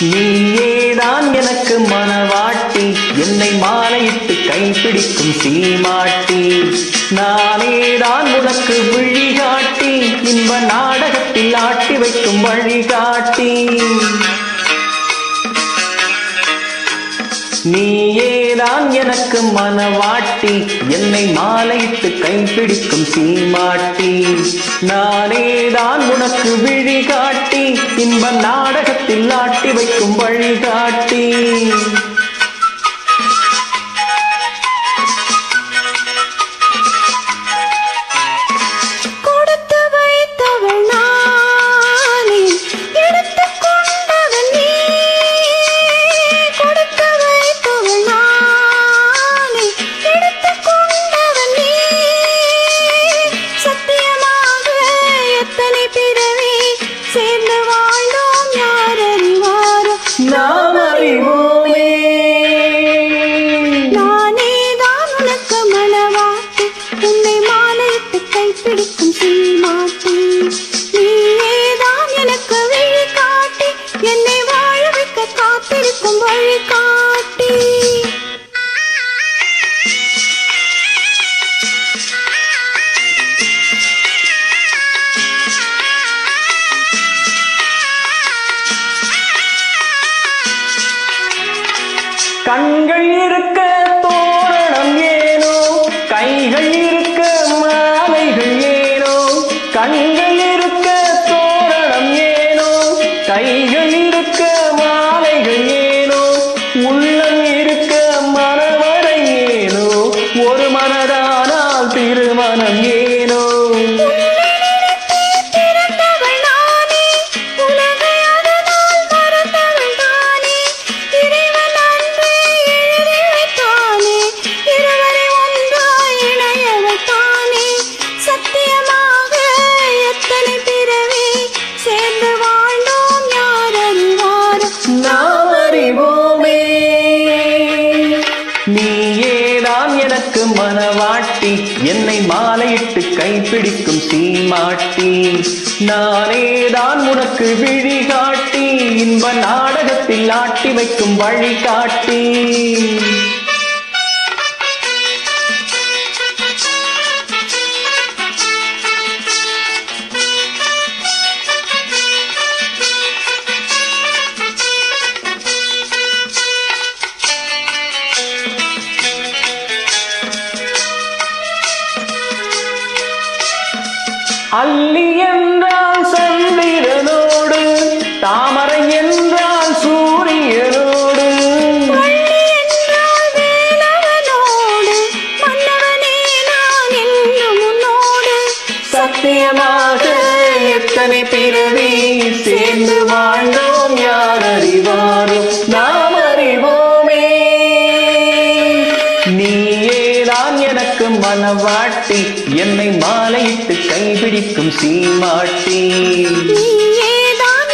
நீயேதான் எனக்கு மனவாட்டி என்னை மாலையிட்டு கைப்பிடிக்கும் சீமாட்டி. நானேதான் உனக்கு விழிகாட்டி. நீயேதான் எனக்கு மனவாட்டி என்னை மாலையிட்டு கைப்பிடிக்கும் சீமாட்டி. நானேதான் உனக்கு விழிகாட்டி இன்ப நாடகத்தில் ஆட்டி வைக்கும் வழிகாட்டி. I know. கண்கள் இருக்க தோரணம் ஏனோ? கைகள் இருக்க மாலைகள் ஏனோ? கண்கள் எனக்கு மனவாட்டி என்னை மாலையிட்டு கைப்பிடிக்கும் சீமாட்டி. நானேதான் உனக்கு விழிகாட்டி இன்ப நாடகத்தில் ஆட்டி வைக்கும் வழிகாட்டி. அல்லி என்றால் சந்திரனோடு தாமரை என்றால் சூரியனோடு. சத்தியமாக எத்தனை பிறவி மனவாட்டி என்னை மாலையிட்டு கைபிடிக்கும் சீமாட்டி. நீயேதான்